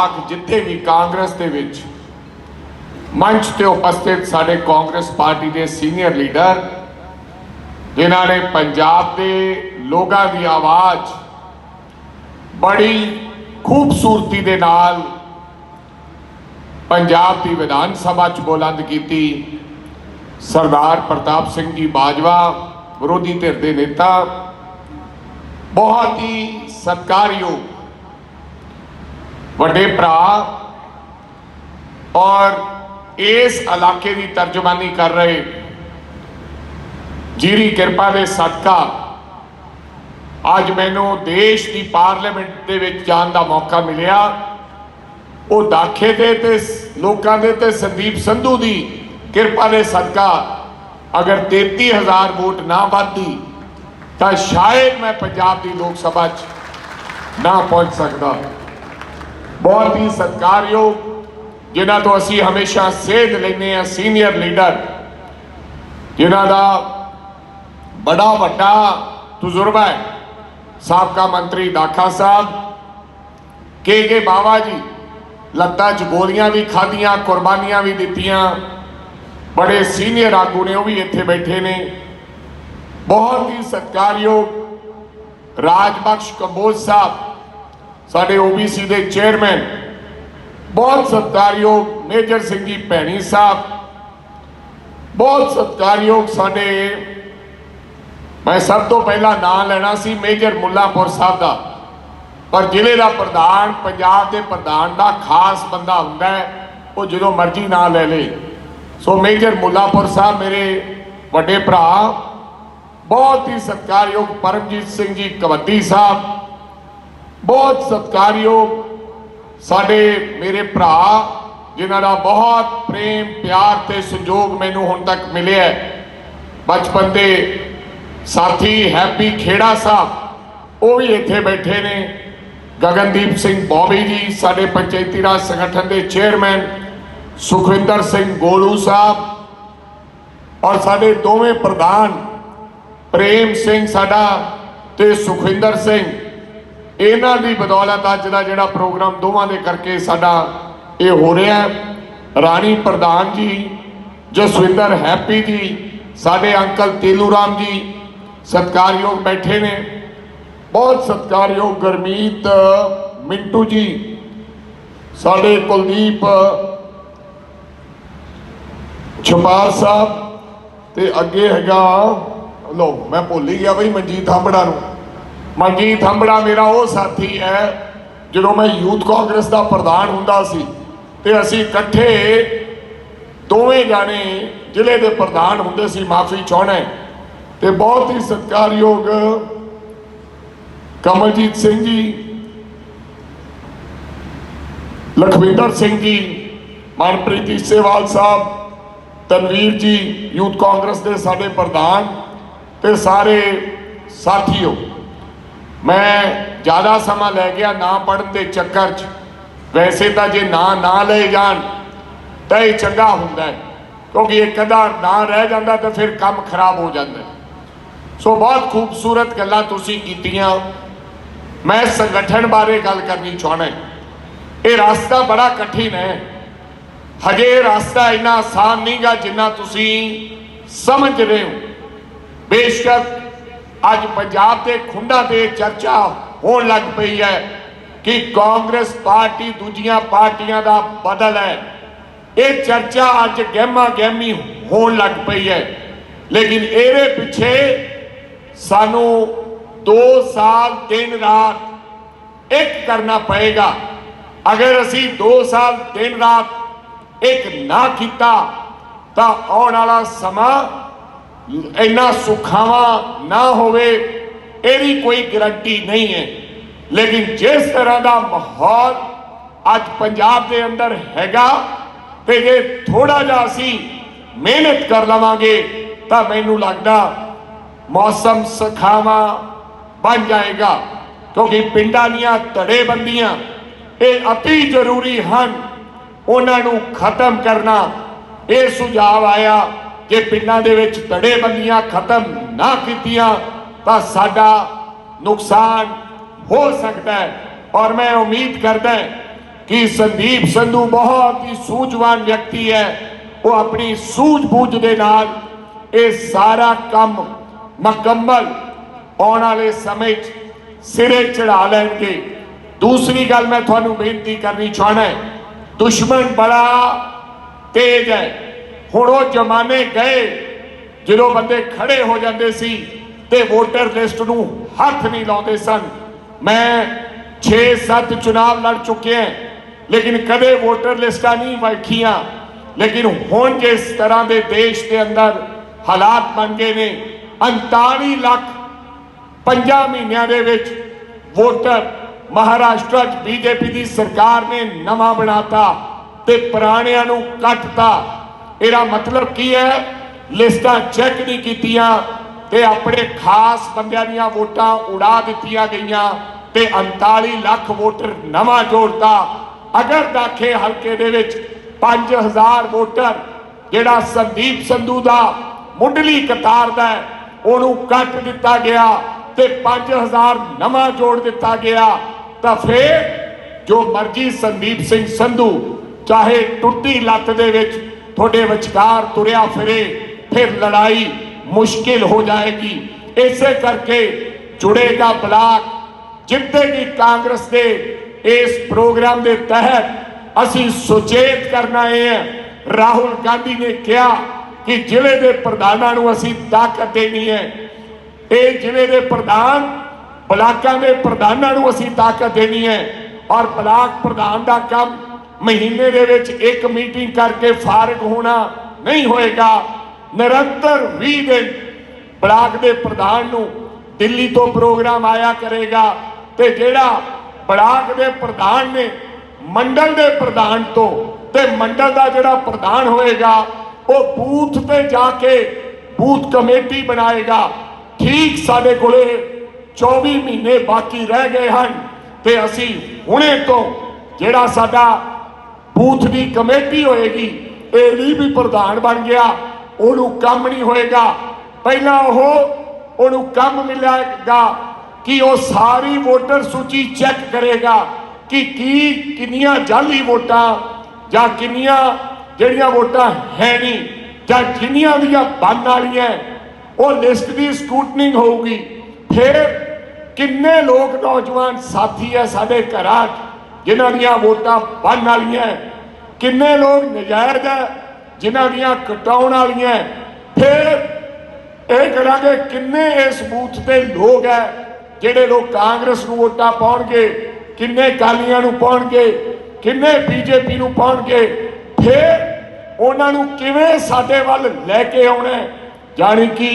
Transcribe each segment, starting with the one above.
Block ਜਿੱਥੇ ਵੀ ਕਾਂਗਰਸ ਦੇ ਵਿੱਚ ਮੰਚ ਤੇ ਉਪਸਥਿਤ ਸਾਡੇ ਕਾਂਗਰਸ ਪਾਰਟੀ ਦੇ ਸੀਨੀਅਰ ਲੀਡਰ, ਜਿਨ੍ਹਾਂ ਨੇ ਪੰਜਾਬ ਦੇ ਲੋਕਾਂ ਦੀ ਆਵਾਜ਼ ਬੜੀ ਖੂਬਸੂਰਤੀ ਦੇ ਨਾਲ ਪੰਜਾਬ ਦੀ ਵਿਧਾਨ ਸਭਾ ਚ ਬੁਲੰਦ ਕੀਤੀ। ਸਰਦਾਰ ਪ੍ਰਤਾਪ ਸਿੰਘ ਜੀ ਬਾਜਵਾ, ਵਿਰੋਧੀ ਧਿਰ ਦੇ ਨੇਤਾ, ਬਹੁਤ ਹੀ ਸਤਿਕਾਰਯੋਗ ਵੱਡੇ ਭਰਾ ਔਰ ਇਸ ਇਲਾਕੇ ਦੀ ਤਰਜਮਾਨੀ ਕਰ ਰਹੇ ਜੀਰੀ ਕਿਰਪਾ ਦੇ ਸਦਕਾ ਅੱਜ ਮੈਨੂੰ ਦੇਸ਼ ਦੀ ਪਾਰਲੀਮੈਂਟ ਦੇ ਵਿੱਚ ਜਾਣ ਦਾ ਮੌਕਾ ਮਿਲਿਆ। ਉਹ ਦਾਖੇ ਦੇ ਤੇ ਲੋਕਾਂ ਦੇ ਤੇ ਸੰਦੀਪ ਸੰਧੂ ਦੀ ਕਿਰਪਾ ਦੇ ਸਦਕਾ ਅਗਰ 33000 ਵੋਟ ਨਾ ਵੱਧਦੀ ਤਾਂ ਸ਼ਾਇਦ ਮੈਂ ਪੰਜਾਬ ਦੀ ਲੋਕ ਸਭਾ 'ਚ ਨਾ ਪਹੁੰਚ ਸਕਦਾ। ਬਹੁਤ ਹੀ ਸਤਿਕਾਰਯੋਗ, ਜਿਨ੍ਹਾਂ ਤੋਂ ਅਸੀਂ ਹਮੇਸ਼ਾ ਸੇਧ ਲੈਂਦੇ ਆ ਸੀਨੀਅਰ ਲੀਡਰ ਜਿਨ੍ਹਾਂ ਦਾ ਬੜਾ ਵੱਡਾ ਤਜਰਬਾ ਹੈ। ਸਾਬਕਾ ਮੰਤਰੀ ਦਾਖਾ ਸਾਹਿਬ, ਕੇ ਕੇ ਬਾਵਾ ਜੀ, ਲੱਤਾਂ 'ਚ ਗੋਲੀਆਂ ਵੀ ਖਾਧੀਆਂ, ਕੁਰਬਾਨੀਆਂ ਵੀ ਦਿੱਤੀਆਂ। ਬੜੇ ਸੀਨੀਅਰ ਆਗੂ ਨੇ, ਉਹ ਵੀ ਇੱਥੇ ਬੈਠੇ ਨੇ। ਬਹੁਤ ਹੀ ਸਤਿਕਾਰਯੋਗ ਰਾਜਬਖਸ਼ ਕੰਬੋਜ ਸਾਹਿਬ ਸਾਡੇ ਓਬੀਸੀ ਦੇ ਚੇਅਰਮੈਨ ਬਹੁਤ ਸਤਿਕਾਰਯੋਗ ਮੇਜਰ ਸਿੰਘ ਜੀ, ਭੈਣੀ ਸਾਹਿਬ, ਬਹੁਤ ਸਤਿਕਾਰਯੋਗ ਸਾਡੇ, ਮੈਂ ਸਭ ਤੋਂ ਪਹਿਲਾਂ ਨਾਂ ਲੈਣਾ ਸੀ ਮੇਜਰ ਮੁੱਲਾਪੁਰ ਸਾਹਿਬ ਦਾ, ਪਰ ਜ਼ਿਲ੍ਹੇ ਦਾ ਪ੍ਰਧਾਨ, ਪੰਜਾਬ ਦੇ ਪ੍ਰਧਾਨ ਦਾ ਖਾਸ ਬੰਦਾ ਹੁੰਦਾ ਹੈ, ਉਹ ਜਦੋਂ ਮਰਜ਼ੀ ਨਾਂ ਲੈ ਲੇ। ਸੋ ਮੇਜਰ ਮੁੱਲਾਪੁਰ ਸਾਹਿਬ ਮੇਰੇ ਵੱਡੇ ਭਰਾ, ਬਹੁਤ ਹੀ ਸਤਿਕਾਰਯੋਗ ਪਰਮਜੀਤ ਸਿੰਘ ਜੀ ਕਵੱਡੀ ਸਾਹਿਬ ਬਹੁਤ ਸਤਿਕਾਰਯੋਗ ਸਾਡੇ ਮੇਰੇ ਭਰਾ, ਜਿਨ੍ਹਾਂ ਦਾ ਬਹੁਤ ਪ੍ਰੇਮ, ਪਿਆਰ ਤੇ ਸੰਯੋਗ ਮੈਨੂੰ ਹੁਣ ਤੱਕ ਮਿਲਿਆ ਹੈ। ਬਚਪਨ ਦੇ ਸਾਥੀ ਹੈਪੀ ਖੇੜਾ ਸਾਹਿਬ, ਉਹ ਵੀ ਇੱਥੇ ਬੈਠੇ ਨੇ। ਗਗਨਦੀਪ ਸਿੰਘ ਬੋਬੀ ਜੀ, ਸਾਡੇ ਪੰਚਾਇਤੀ ਰਾਜ ਸੰਗਠਨ ਦੇ ਚੇਅਰਮੈਨ, ਸੁਖਵਿੰਦਰ ਸਿੰਘ ਗੋਲੂ ਸਾਹਿਬ ਔਰ ਸਾਡੇ ਦੋਵੇਂ ਪ੍ਰਧਾਨ, ਪ੍ਰੇਮ ਸਿੰਘ ਸਾਡਾ ਤੇ ਸੁਖਵਿੰਦਰ ਸਿੰਘ। ਇਹਨਾਂ ਦੀ ਬਦੌਲਤ ਅੱਜ ਦਾ ਜਿਹੜਾ ਪ੍ਰੋਗਰਾਮ ਦੋਵਾਂ ਦੇ ਕਰਕੇ ਸਾਡਾ ਇਹ ਹੋ ਰਿਹਾ ਹੈ। ਰਾਣੀ ਪ੍ਰਧਾਨ ਜੀ, ਜਸਵਿੰਦਰ ਹੈਪੀ ਜੀ, ਸਾਡੇ ਅੰਕਲ ਤੇਲੂ ਰਾਮ ਜੀ, ਸਤਿਕਾਰਯੋਗ ਬੈਠੇ ਨੇ ਬਹੁਤ ਸਤਿਕਾਰਯੋਗ ਗਰਮੀਤ ਮਿੰਟੂ ਜੀ, ਸਾਡੇ ਕੁਲਦੀਪ ਛਪਾਰ ਸਾਹਿਬ ਤੇ ਅੱਗੇ ਹੈਗਾ ਲੋ ਮੈਂ ਭੁੱਲ ਹੀ ਗਿਆ ਬਈ ਮਨਜੀਤ ਹਾਂਬੜਾ ਨੂੰ ਮਨਜੀਤ ਹੰਬੜਾ ਮੇਰਾ ਉਹ ਸਾਥੀ ਹੈ, ਜਦੋਂ ਮੈਂ ਯੂਥ ਕਾਂਗਰਸ ਦਾ ਪ੍ਰਧਾਨ ਹੁੰਦਾ ਸੀ ਤੇ ਅਸੀਂ ਇਕੱਠੇ ਦੋਵੇਂ ਜਾਣੇ ਜ਼ਿਲ੍ਹੇ ਦੇ ਪ੍ਰਧਾਨ ਹੁੰਦੇ ਸੀ, ਮਾਫੀ ਚਾਹਣਾ ਹੈ। ਤੇ ਬਹੁਤ ਹੀ ਸਤਿਕਾਰਯੋਗ ਕਮਲਜੀਤ ਸਿੰਘ ਜੀ, ਲਖਵਿੰਦਰ ਸਿੰਘ ਜੀ, ਮਨਪ੍ਰੀਤ ਸੇਵਾਲ ਸਾਹਿਬ, ਤਨਵੀਰ ਜੀ, ਯੂਥ ਕਾਂਗਰਸ ਦੇ ਸਾਡੇ ਪ੍ਰਧਾਨ ਤੇ ਸਾਰੇ ਸਾਥੀਓ ਮੈਂ ਜ਼ਿਆਦਾ ਸਮਾਂ ਲੈ ਗਿਆ ਨਾ ਪੜਨ ਦੇ ਚੱਕਰ 'ਚ। ਵੈਸੇ ਤਾਂ ਜੇ ਨਾ ਨਾ ਲਏ ਜਾਣ, ਤਾਂ ਇਹ ਚੰਗਾ ਹੁੰਦਾ ਹੈ। ਕਿਉਂਕਿ ਇਹ ਅੱਧਾ ਨਾ ਰਹਿ ਜਾਂਦਾ ਤਾਂ ਫਿਰ ਕੰਮ ਖਰਾਬ ਹੋ ਜਾਂਦਾ ਸੋ ਬਹੁਤ ਖੂਬਸੂਰਤ ਗੱਲਾਂ ਤੁਸੀਂ ਕੀਤੀਆਂ। ਮੈਂ ਸੰਗਠਨ ਬਾਰੇ ਗੱਲ ਕਰਨੀ ਚਾਹਣਾ ਇਹ ਰਸਤਾ ਬੜਾ ਕਠਿਨ ਹੈ। ਹਜੇ ਇਹ ਰਸਤਾ ਇੰਨਾ ਆਸਾਨ ਨਹੀਂਗਾ ਜਿੰਨਾ ਤੁਸੀਂ ਸਮਝ ਰਹੇ ਹੋ। ਬੇਸ਼ੱਕ ਅੱਜ ਪੰਜਾਬ ਦੇ ਖੁੰਡਾਂ ਤੇ ਚਰਚਾ ਹੋਣ ਲੱਗ ਪਈ ਹੈ ਕਿ ਕਾਂਗਰਸ ਪਾਰਟੀ ਦੂਜੀਆਂ ਪਾਰਟੀਆਂ ਦਾ ਬਦਲ ਹੈ। ਇਹ ਚਰਚਾ ਅੱਜ ਗਹਿਮਾ ਗਹਿਮੀ ਹੋਣ ਲੱਗ ਪਈ ਹੈ। ਲੇਕਿਨ ਇਹਦੇ ਪਿੱਛੇ ਸਾਨੂੰ 2 ਸਾਲ ਦਿਨ ਰਾਤ ਇੱਕ ਕਰਨਾ ਪਏਗਾ। ਅਗਰ ਅਸੀਂ 2 ਸਾਲ ਦਿਨ ਰਾਤ ਇੱਕ ਨਾ ਕੀਤਾ, ਤਾਂ ਆਉਣ ਵਾਲਾ ਸਮਾਂ ਇੰਨਾ ਸੁਖਾਵਾਂ ਨਾ ਹੋਵੇ, ਇਹਦੀ ਕੋਈ ਗਰੰਟੀ ਨਹੀਂ ਹੈ। ਲੇਕਿਨ ਜਿਸ ਤਰ੍ਹਾਂ ਦਾ ਮਾਹੌਲ ਅੱਜ ਪੰਜਾਬ ਦੇ ਅੰਦਰ ਹੈਗਾ, ਤੇ ਜੇ ਥੋੜਾ ਜਿਹਾ ਅਸੀਂ ਮਿਹਨਤ ਕਰ ਲਵਾਂਗੇ, ਤਾਂ ਮੈਨੂੰ ਲੱਗਦਾ ਮੌਸਮ ਸੁਖਾਵਾਂ ਬਣ ਜਾਏਗਾ। ਕਿਉਂਕਿ ਪਿੰਡਾਂ ਦੀਆਂ ਧੜੇਬੰਦੀਆਂ ਇਹ ਅਤੀ ਜ਼ਰੂਰੀ ਹਨ। ਉਹਨਾਂ ਨੂੰ ਖਤਮ ਕਰਨਾ ਇਹ ਸੁਝਾਅ ਆਇਆ। ਕਿ ਪਿੰਡਾਂ ਦੇ ਵਿੱਚ ਧੜੇਬੰਦੀਆਂ ਖਤਮ ਨਾ ਕੀਤੀਆਂ, ਤਾਂ ਸਾਡਾ ਨੁਕਸਾਨ ਹੋ ਸਕਦਾ ਹੈ। ਔਰ ਮੈਂ ਉਮੀਦ ਕਰਦਾ ਕਿ ਸੰਦੀਪ ਸੰਧੂ ਬਹੁਤ ਹੀ ਸੂਝਵਾਨ ਵਿਅਕਤੀ ਹੈ। ਉਹ ਆਪਣੀ ਸੂਝ-ਬੂਝ ਦੇ ਨਾਲ ਇਹ ਸਾਰਾ ਕੰਮ ਮੁਕੰਮਲ ਆਉਣ ਵਾਲੇ ਸਮੇਂ 'ਚ ਸਿਰੇ ਚੜਾ ਲੈਣਗੇ। ਦੂਸਰੀ ਗੱਲ ਮੈਂ ਤੁਹਾਨੂੰ ਬੇਨਤੀ ਕਰਨੀ ਚਾਹਣਾ ਹੈ, ਦੁਸ਼ਮਣ ਬੜਾ ਤੇਜ ਹੈ। ਹੁਣ ਉਹ ਜ਼ਮਾਨੇ ਗਏ, ਜਦੋਂ ਬੰਦੇ ਖੜੇ ਹੋ ਜਾਂਦੇ ਸੀ ਤੇ ਵੋਟਰ ਲਿਸਟ ਨੂੰ ਹੱਥ ਨਹੀਂ ਲਾਉਂਦੇ ਸਨ। ਮੈਂ 6-7 ਚੁਣਾਵ ਲੜ ਚੁੱਕਿਆ ਲੇਕਿਨ ਕਦੇ ਵੋਟਰ ਲਿਸਟਾਂ ਨਹੀਂ ਵੇਖੀਆਂ। ਲੇਕਿਨ ਹੁਣ ਜਿਸ ਤਰ੍ਹਾਂ ਦੇ ਦੇਸ਼ ਦੇ ਅੰਦਰ ਹਾਲਾਤ ਬਣ ਗਏ ਨੇ 39 ਲੱਖ ਪੰਜਾਂ ਮਹੀਨਿਆਂ ਦੇ ਵਿੱਚ ਵੋਟਰ ਮਹਾਰਾਸ਼ਟਰ 'ਚ ਬੀਜੇਪੀ ਦੀ ਸਰਕਾਰ ਨੇ ਨਵਾਂ ਬਣਾਤਾ ਤੇ ਪੁਰਾਣਿਆਂ ਨੂੰ ਕੱਟਤਾ। ਇਹਦਾ ਮਤਲਬ ਕੀ ਹੈ? ਲਿਸਟਾਂ ਚੈੱਕ ਨਹੀਂ ਕੀਤੀਆਂ ਤੇ ਆਪਣੇ ਖਾਸ ਬੰਦਿਆਂ ਦੀਆਂ ਵੋਟਾਂ ਉਡਾ ਦਿੱਤੀਆਂ ਗਈਆਂ ਤੇ 39 ਲੱਖ ਵੋਟਰ ਨਵਾਂ ਜੋੜਤਾ। ਅਗਰ ਦਾਖੇ ਹਲਕੇ ਦੇ ਵਿੱਚ 5000 ਵੋਟਰ, ਜਿਹੜਾ ਸੰਦੀਪ ਸੰਧੂ ਦਾ ਮੁੱਢਲੀ ਕਤਾਰ ਦਾ ਉਹਨੂੰ ਕੱਟ ਦਿੱਤਾ ਗਿਆ ਤੇ 5000 ਨਵਾਂ ਜੋੜ ਦਿੱਤਾ ਗਿਆ, ਤਾਂ ਫੇਰ ਜੋ ਮਰਜ਼ੀ ਸੰਦੀਪ ਸਿੰਘ ਸੰਧੂ, ਚਾਹੇ ਟੁੱਟੀ ਲੱਤ ਦੇ ਵਿੱਚ ਤੁਹਾਡੇ ਵਿਚਕਾਰ ਤੁਰਿਆ ਫਿਰੇ, ਫਿਰ ਲੜਾਈ ਮੁਸ਼ਕਿਲ ਹੋ ਜਾਏਗੀ। ਇਸੇ ਕਰਕੇ ਜੁੜੇਗਾ ਬਲਾਕ ਜਿੱਤੇਗੀ ਕਾਂਗਰਸ ਦੇ ਇਸ ਪ੍ਰੋਗਰਾਮ ਦੇ ਤਹਿਤ ਅਸੀਂ ਸੁਚੇਤ ਕਰਨਾ ਹੈ। ਰਾਹੁਲ ਗਾਂਧੀ ਨੇ ਕਿਹਾ ਕਿ ਜ਼ਿਲ੍ਹੇ ਦੇ ਪ੍ਰਧਾਨਾਂ ਨੂੰ ਅਸੀਂ ਤਾਕਤ ਦੇਣੀ ਹੈ। ਇਹ ਜ਼ਿਲ੍ਹੇ ਦੇ ਪ੍ਰਧਾਨ, ਬਲਾਕਾਂ ਦੇ ਪ੍ਰਧਾਨਾਂ ਨੂੰ ਅਸੀਂ ਤਾਕਤ ਦੇਣੀ ਹੈ। ਔਰ ਬਲਾਕ ਪ੍ਰਧਾਨ ਦਾ ਕੰਮ ਮਹੀਨੇ ਦੇ ਵਿੱਚ ਇੱਕ ਮੀਟਿੰਗ ਕਰਕੇ ਫਾਰਗ ਹੋਣਾ ਨਹੀਂ ਹੋਏਗਾ। ਨਿਰੰਤਰ 20 ਦਿਨ ਬਲਾਕ ਦੇ ਪ੍ਰਧਾਨ ਨੂੰ ਦਿੱਲੀ ਤੋਂ ਪ੍ਰੋਗਰਾਮ ਆਇਆ ਕਰੇਗਾ ਤੇ ਜਿਹੜਾ ਬਲਾਕ ਦੇ ਪ੍ਰਧਾਨ ਨੇ ਮੰਡਲ ਦੇ ਪ੍ਰਧਾਨ ਤੋਂ ਤੇ ਮੰਡਲ ਦਾ ਜਿਹੜਾ ਪ੍ਰਧਾਨ ਹੋਏਗਾ, ਉਹ ਬੂਥ ਤੇ ਜਾ ਕੇ ਬੂਥ ਕਮੇਟੀ ਬਣਾਏਗਾ। ਠੀਕ ਸਾਡੇ ਕੋਲੇ 24 ਮਹੀਨੇ ਬਾਕੀ ਰਹਿ ਗਏ ਹਨ ਤੇ ਅਸੀਂ ਹੁਣੇ ਤੋਂ ਜਿਹੜਾ ਸਾਡਾ ਬੂਥ ਦੀ ਕਮੇਟੀ ਹੋਏਗੀ, ਇਹ ਵੀ ਵੀ ਪ੍ਰਧਾਨ ਬਣ ਗਿਆ, ਉਹਨੂੰ ਕੰਮ ਨਹੀਂ ਹੋਏਗਾ। ਪਹਿਲਾਂ ਉਹ, ਉਹਨੂੰ ਕੰਮ ਮਿਲੇਗਾ ਕਿ ਉਹ ਸਾਰੀ ਵੋਟਰ ਸੂਚੀ ਚੈੱਕ ਕਰੇਗਾ ਕਿ ਕੀ, ਕਿੰਨੀਆਂ ਜਾਲੀ ਵੋਟਾਂ ਜਾਂ ਕਿੰਨੀਆਂ ਜਿਹੜੀਆਂ ਵੋਟਾਂ ਹੈ ਨਹੀਂ, ਜਾਂ ਜਿੰਨੀਆਂ ਦੀਆਂ ਬੰਨ ਵਾਲੀਆਂ ਉਹ ਲਿਸਟ ਦੀ ਸਕੂਟਨਿੰਗ ਹੋਊਗੀ। ਫਿਰ ਕਿੰਨੇ ਲੋਕ ਨੌਜਵਾਨ ਸਾਥੀ ਹੈ ਸਾਡੇ ਘਰਾਂ 'ਚ? ਜਿਨ੍ਹਾਂ ਦੀਆਂ ਵੋਟਾਂ ਬਣਨ ਵਾਲੀਆਂ ਕਿੰਨੇ ਲੋਕ ਨਜਾਇਜ਼ ਹੈ, ਜਿਨ੍ਹਾਂ ਦੀਆਂ ਕਟਾਉਣ ਵਾਲੀਆਂ ਫਿਰ ਇਹ ਕਰਾਂਗੇ ਕਿੰਨੇ ਇਸ ਬੂਥ ਤੇ ਲੋਕ ਹੈ, ਜਿਹੜੇ ਲੋਕ ਕਾਂਗਰਸ ਨੂੰ ਵੋਟਾਂ ਪਾਉਣਗੇ, ਕਿੰਨੇ ਕਾਲੀਆਂ ਨੂੰ ਪਾਉਣਗੇ, ਕਿੰਨੇ ਬੀਜੇਪੀ ਨੂੰ ਪਾਉਣਗੇ। ਫਿਰ ਉਹਨਾਂ ਨੂੰ ਕਿਵੇਂ ਸਾਡੇ ਵੱਲ ਲੈ ਕੇ ਆਉਣਾ ਜਾਣੀ ਕਿ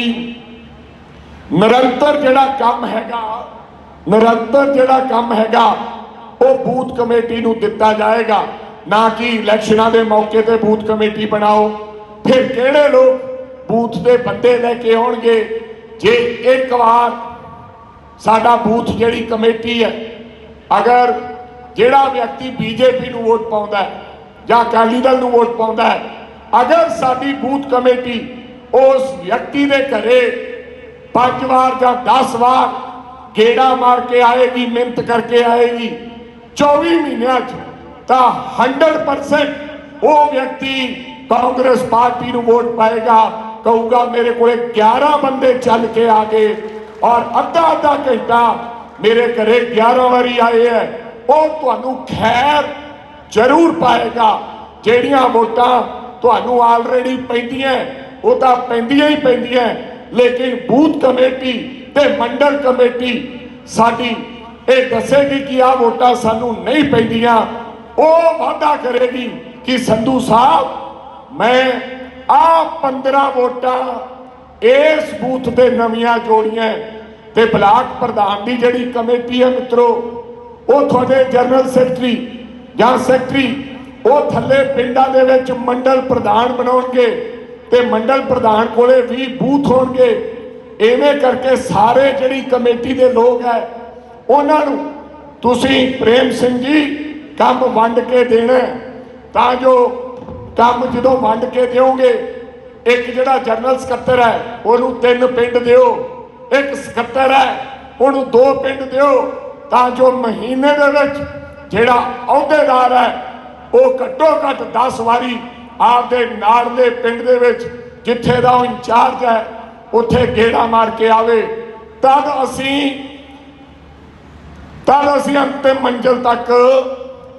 ਨਿਰੰਤਰ ਜਿਹੜਾ ਕੰਮ ਹੈਗਾ, ਨਿਰੰਤਰ ਜਿਹੜਾ ਕੰਮ ਹੈਗਾ ਉਹ ਬੂਥ ਕਮੇਟੀ ਨੂੰ ਦਿੱਤਾ ਜਾਏਗਾ। ਨਾ ਕਿ ਇਲੈਕਸ਼ਨਾਂ ਦੇ ਮੌਕੇ ਤੇ ਬੂਥ ਕਮੇਟੀ ਬਣਾਓ। ਫਿਰ ਕਿਹੜੇ ਲੋਕ ਬੂਥ ਦੇ ਬੰਦੇ ਲੈ ਕੇ ਆਉਣਗੇ? ਜੇ ਇੱਕ ਵਾਰ ਸਾਡਾ ਬੂਥ ਜਿਹੜੀ ਕਮੇਟੀ ਹੈ, ਅਗਰ ਜਿਹੜਾ ਵਿਅਕਤੀ ਬੀਜੇਪੀ ਨੂੰ ਵੋਟ ਪਾਉਂਦਾ ਹੈ ਜਾਂ ਅਕਾਲੀ ਦਲ ਨੂੰ ਵੋਟ ਪਾਉਂਦਾ ਹੈ, ਅਗਰ ਸਾਡੀ ਬੂਥ ਕਮੇਟੀ ਉਸ ਵਿਅਕਤੀ ਦੇ ਘਰੇ ਪੰਜ ਵਾਰ ਜਾਂ 10 ਵਾਰ ਗੇੜਾ ਮਾਰ ਕੇ ਆਏਗੀ, ਮਿਹਨਤ ਕਰਕੇ ਆਏਗੀ 24 ਮਹੀਨਿਆਂ 'ਚ ਤਾਂ 100% ਉਹ ਵਿਅਕਤੀ ਕਾਂਗਰਸ ਪਾਰਟੀ ਨੂੰ ਵੋਟ ਪਾਏਗਾ ਕਹੂਗਾ ਮੇਰੇ ਕੋਲੇ 11 ਬੰਦੇ ਚੱਲ ਕੇ ਆ ਗਏ ਔਰ ਅੱਧਾ ਅੱਧਾ ਘੰਟਾ ਮੇਰੇ ਘਰੇ 11 ਵਾਰੀ ਆਏ ਹੈ ਉਹ ਤੁਹਾਨੂੰ ਖੈਰ ਜ਼ਰੂਰ ਪਾਏਗਾ ਜਿਹੜੀਆਂ ਵੋਟਾਂ ਤੁਹਾਨੂੰ ਆਲਰੇਡੀ ਪੈਂਦੀਆਂ ਉਹ ਤਾਂ ਪੈਂਦੀਆਂ ਹੀ ਪੈਂਦੀਆਂ ਲੇਕਿਨ ਬੂਥ ਕਮੇਟੀ ਤੇ ਮੰਡਲ ਕਮੇਟੀ ਸਾਡੀ ਇਹ ਦੱਸੇਗੀ ਕਿ ਆ ਵੋਟਾਂ ਸਾਨੂੰ ਨਹੀਂ ਪੈਂਦੀਆਂ। ਉਹ ਵਾਅਦਾ ਕਰੇਗੀ ਕਿ ਸੰਧੂ ਸਾਹਿਬ, ਮੈਂ ਆ 15 ਵੋਟਾਂ ਇਸ ਬੂਥ ਤੇ ਨਵੀਆਂ ਜੋੜੀਆਂ ਤੇ ਬਲਾਕ ਪ੍ਰਧਾਨ ਦੀ ਜਿਹੜੀ ਕਮੇਟੀ ਹੈ ਮਿੱਤਰੋ, ਉਹ ਤੁਹਾਡੇ ਜਨਰਲ ਸੈਕਟਰੀ ਜਾਂ ਸੈਕਟਰੀ, ਉਹ ਥੱਲੇ ਪਿੰਡਾਂ ਦੇ ਵਿੱਚ ਮੰਡਲ ਪ੍ਰਧਾਨ ਬਣਾਉਣਗੇ ਤੇ ਮੰਡਲ ਪ੍ਰਧਾਨ ਕੋਲੇ 20 ਬੂਥ ਹੋਣਗੇ। ਐਵੇਂ ਕਰਕੇ ਸਾਰੇ ਜਿਹੜੀ ਕਮੇਟੀ ਦੇ ਲੋਕ ਹੈ ਉਹਨਾਂ ਨੂੰ ਤੁਸੀਂ ਪ੍ਰੇਮ ਸਿੰਘ ਜੀ ਕੰਮ ਵੰਡ ਕੇ ਦੇਣਾ ਤਾਂ ਜੋ ਕੰਮ ਜਦੋਂ ਵੰਡ ਕੇ ਦਿਓਗੇ, ਇੱਕ ਜਿਹੜਾ ਜਨਰਲ ਸਕੱਤਰ ਹੈ, ਉਹਨੂੰ ਤਿੰਨ ਪਿੰਡ ਦਿਓ। ਇੱਕ ਸਕੱਤਰ ਹੈ, ਉਹਨੂੰ ਦੋ ਪਿੰਡ ਦਿਓ। ਤਾਂ ਜੋ ਮਹੀਨੇ ਦੇ ਵਿੱਚ ਜਿਹੜਾ ਅਹੁਦੇਦਾਰ ਹੈ, ਉਹ ਘੱਟੋ ਘੱਟ 10 ਵਾਰੀ ਆਪਦੇ ਨਾਲ ਦੇ ਪਿੰਡ ਦੇ ਵਿੱਚ ਜਿੱਥੇ ਦਾ ਉਹ ਇੰਚਾਰਜ ਹੈ, ਉੱਥੇ ਗੇੜਾ ਮਾਰ ਕੇ ਆਵੇ। ਤਦ ਅਸੀਂ ਤਦ ਅਸੀਂ ਅੰਤਿਮ ਮੰਜ਼ਿਲ ਤੱਕ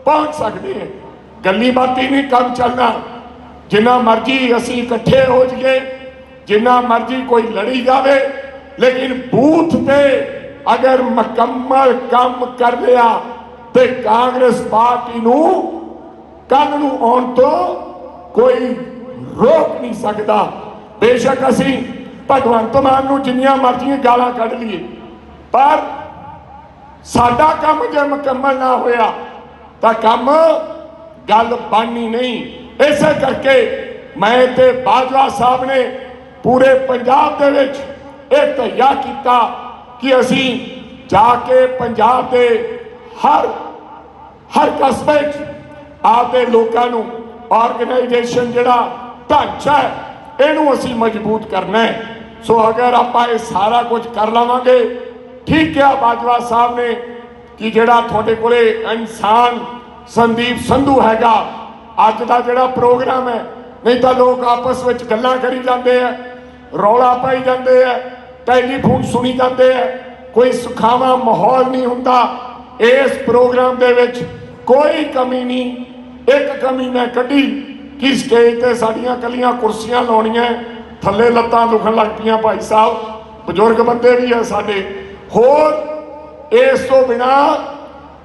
ਪਹੁੰਚ ਸਕਦੇ ਹਾਂ। ਗੱਲੀ ਬਾਤੀ ਨਹੀਂ ਕੰਮ ਚੱਲਣਾ। ਜਿੰਨਾ ਮਰਜ਼ੀ ਅਸੀਂ ਇਕੱਠੇ ਹੋ ਜਾਈਏ, ਜਿੰਨਾ ਮਰਜ਼ੀ ਕੋਈ ਲੜੀ ਜਾਵੇ, ਲੇਕਿਨ ਬੂਥ ਤੇ ਅਗਰ ਮੁਕੰਮਲ ਕੰਮ ਕਰ ਲਿਆ, ਤੇ ਕਾਂਗਰਸ ਪਾਰਟੀ ਨੂੰ ਕੱਲ ਨੂੰ ਆਉਣ ਤੋਂ ਕੋਈ ਰੋਕ ਨਹੀਂ ਸਕਦਾ। ਬੇਸ਼ੱਕ ਅਸੀਂ ਭਗਵੰਤ ਮਾਨ ਨੂੰ ਜਿੰਨੀਆਂ ਮਰਜ਼ੀਆਂ ਗਾਲਾਂ ਕੱਢ ਲਈਏ, ਪਰ ਸਾਡਾ ਕੰਮ ਜੇ ਮੁਕੰਮਲ ਨਾ ਹੋਇਆ, ਤਾਂ ਕੰਮ ਗੱਲ ਬਣਨੀ ਨਹੀਂ। ਇਸੇ ਕਰਕੇ ਮੈਂ ਤੇ ਬਾਜਵਾ ਸਾਹਿਬ ਨੇ ਪੂਰੇ ਪੰਜਾਬ ਦੇ ਵਿੱਚ ਇਹ ਧਈਆ ਕੀਤਾ ਕਿ ਅਸੀਂ ਜਾ ਕੇ ਪੰਜਾਬ ਦੇ ਹਰ ਹਰ ਕਸਬੇ 'ਚ ਆਪਦੇ ਲੋਕਾਂ ਨੂੰ ਆਰਗੇਨਾਈਜੇਸ਼ਨ ਜਿਹੜਾ ਢਾਂਚਾ ਹੈ, ਇਹਨੂੰ ਅਸੀਂ ਮਜ਼ਬੂਤ ਕਰਨਾ ਹੈ। ਸੋ ਅਗਰ ਆਪਾਂ ਇਹ ਸਾਰਾ ਕੁਝ ਕਰ ਲਵਾਂਗੇ ਠੀਕ ਕਿਹਾ ਬਾਜਵਾ ਸਾਹਿਬ ਨੇ ਕਿ ਜਿਹੜਾ ਤੁਹਾਡੇ ਕੋਲੇ ਇਨਸਾਨ ਸੰਦੀਪ ਸੰਧੂ ਹੈਗਾ, ਅੱਜ ਦਾ ਜਿਹੜਾ ਪ੍ਰੋਗਰਾਮ ਹੈ, ਨਹੀਂ ਤਾਂ ਲੋਕ ਆਪਸ ਵਿੱਚ ਗੱਲਾਂ ਕਰੀ ਜਾਂਦੇ ਆ, ਰੌਲਾ ਪਾਈ ਜਾਂਦੇ ਆ, ਟੈਲੀਫੋਨ ਸੁਣੀ ਜਾਂਦੇ ਆ, ਕੋਈ ਸੁਖਾਵਾ ਮਾਹੌਲ ਨਹੀਂ ਹੁੰਦਾ। ਇਸ ਪ੍ਰੋਗਰਾਮ ਦੇ ਵਿੱਚ ਕੋਈ ਕਮੀ ਨਹੀਂ, ਇੱਕ ਕਮੀ ਮੈਂ ਕੱਢੀ ਕਿ ਸਟੇਜ ਤੇ ਸਾਡੀਆਂ ਕੱਲੀਆਂ ਕੁਰਸੀਆਂ ਲਾਉਣੀਆਂ, ਥੱਲੇ ਲੱਤਾਂ ਦੁਖਣ ਲੱਗ ਪਈਆਂ ਭਾਈ ਸਾਹਿਬ। ਬਜ਼ੁਰਗ ਬੰਦੇ ਵੀ ਆ ਸਾਡੇ। ਹੋਰ ਇਸ ਤੋਂ ਬਿਨਾ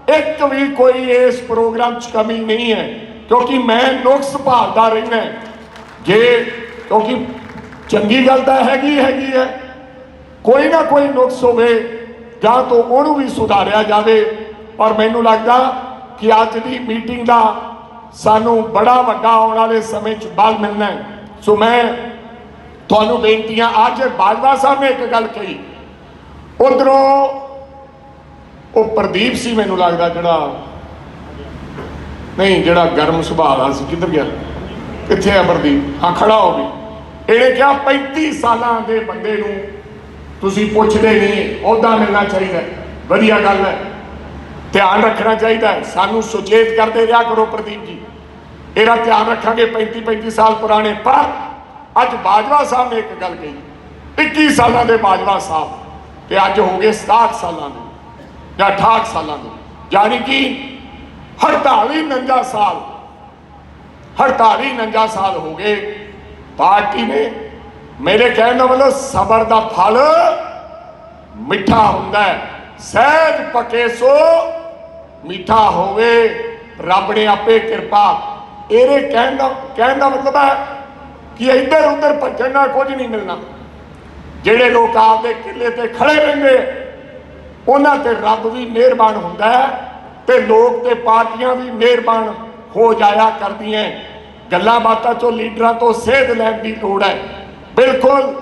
ਇੱਕ ਵੀ ਕੋਈ ਇਸ ਪ੍ਰੋਗਰਾਮ 'ਚ ਕਮੀ ਨਹੀਂ ਹੈ, ਕਿਉਂਕਿ ਮੈਂ ਨੁਕਸ ਭਾਲਦਾ ਰਹਿਣਾ ਜੇ ਕਿਉਂਕਿ ਚੰਗੀ ਗੱਲ ਤਾਂ ਹੈਗੀ ਹੈਗੀ ਹੈ, ਕੋਈ ਨਾ ਕੋਈ ਨੁਕਸ ਹੋਵੇ, ਜਾਂ ਤੋਂ ਉਹਨੂੰ ਵੀ ਸੁਧਾਰਿਆ ਜਾਵੇ, ਪਰ ਮੈਨੂੰ ਲੱਗਦਾ ਕਿ ਅੱਜ ਦੀ ਮੀਟਿੰਗ ਦਾ ਸਾਨੂੰ ਬੜਾ ਵੱਡਾ ਆਉਣ ਵਾਲੇ ਸਮੇਂ 'ਚ ਬਲ ਮਿਲਣਾ ਹੈ। ਸੋ ਮੈਂ ਤੁਹਾਨੂੰ ਬੇਨਤੀਆਂ, ਅੱਜ ਬਾਜਵਾ ਸਾਹਿਬ ਨੇ ਇੱਕ ਗੱਲ ਕਹੀ ਉਧਰੋਂ ਉਹ ਪ੍ਰਦੀਪ ਸੀ ਮੈਨੂੰ ਲੱਗਦਾ ਜਿਹੜਾ, ਨਹੀਂ, ਜਿਹੜਾ ਗਰਮ ਸੁਭਾਅ ਦਾ ਸੀ, ਕਿੱਧਰ ਗਿਆ? ਕਿੱਥੇ ਆ ਪ੍ਰਦੀਪ। ਹਾਂ, ਖੜਾ ਹੋ ਵੀ ਇਹਨੇ ਕਿਹਾ 35 ਸਾਲਾਂ ਦੇ ਬੰਦੇ ਨੂੰ ਤੁਸੀਂ ਪੁੱਛਦੇ ਨਹੀਂ, ਅਹੁਦਾ ਮਿਲਣਾ ਚਾਹੀਦਾ ਵਧੀਆ ਗੱਲ ਹੈ। ਧਿਆਨ ਰੱਖਣਾ ਚਾਹੀਦਾ ਸਾਨੂੰ ਸੁਚੇਤ ਕਰਦੇ ਰਿਹਾ ਕਰੋ ਪ੍ਰਦੀਪ ਜੀ। ਇਹਦਾ ਧਿਆਨ ਰੱਖਾਂਗੇ 35 35 ਸਾਲ ਪੁਰਾਣੇ। ਪਰ ਅੱਜ ਬਾਜਵਾ ਸਾਹਿਬ ਨੇ ਇੱਕ ਗੱਲ ਕਹੀ। 21 ਸਾਲਾਂ ਦੇ ਬਾਜਵਾ ਸਾਹਿਬ। ਤੇ ਅੱਜ ਹੋ ਗਏ 67 ਸਾਲਾਂ ਦੇ ਜਾਂ 68 ਸਾਲਾਂ ਦੇ। ਯਾਨੀ ਕਿ 48 49 ਸਾਲ 48 49 ਸਾਲ ਹੋ ਗਏ ਪਾਰਟੀ ਨੇ ਮੇਰੇ ਕਹਿਣ ਦਾ ਮਤਲਬ ਸਬਰ ਦਾ ਫਲ ਮਿੱਠਾ ਹੁੰਦਾ ਹੈ। ਸਹਿਜ ਪਕੇ ਸੋ ਮਿੱਠਾ ਹੋਵੇ, ਰੱਬ ਨੇ ਆਪੇ ਕਿਰਪਾ। ਇਹਦੇ ਕਹਿਣ ਦਾ ਕਹਿਣ ਦਾ ਮਤਲਬ ਹੈ ਕਿ ਇੱਧਰ ਉੱਧਰ ਭੱਜਣ ਨਾਲ ਕੁਝ ਨਹੀਂ ਮਿਲਣਾ। ਜਿਹੜੇ ਲੋਕ ਆਪਦੇ ਕਿੱਲੇ ਤੇ ਖੜੇ ਰਹਿੰਦੇ ਉਹਨਾਂ ਤੇ ਰੱਬ ਵੀ ਮਿਹਰਬਾਨ ਹੁੰਦਾ ਹੈ ਤੇ ਲੋਕ ਤੇ ਪਾਰਟੀਆਂ ਵੀ ਮਿਹਰਬਾਨ ਹੋ ਜਾਇਆ ਕਰਦੀਆਂ ਗੱਲਾਂ ਬਾਤਾਂ ਚੋਂ ਲੀਡਰਾਂ ਤੋਂ ਸੇਧ ਲੈਣ ਦੀ ਲੋੜ ਹੈ। ਬਿਲਕੁਲ,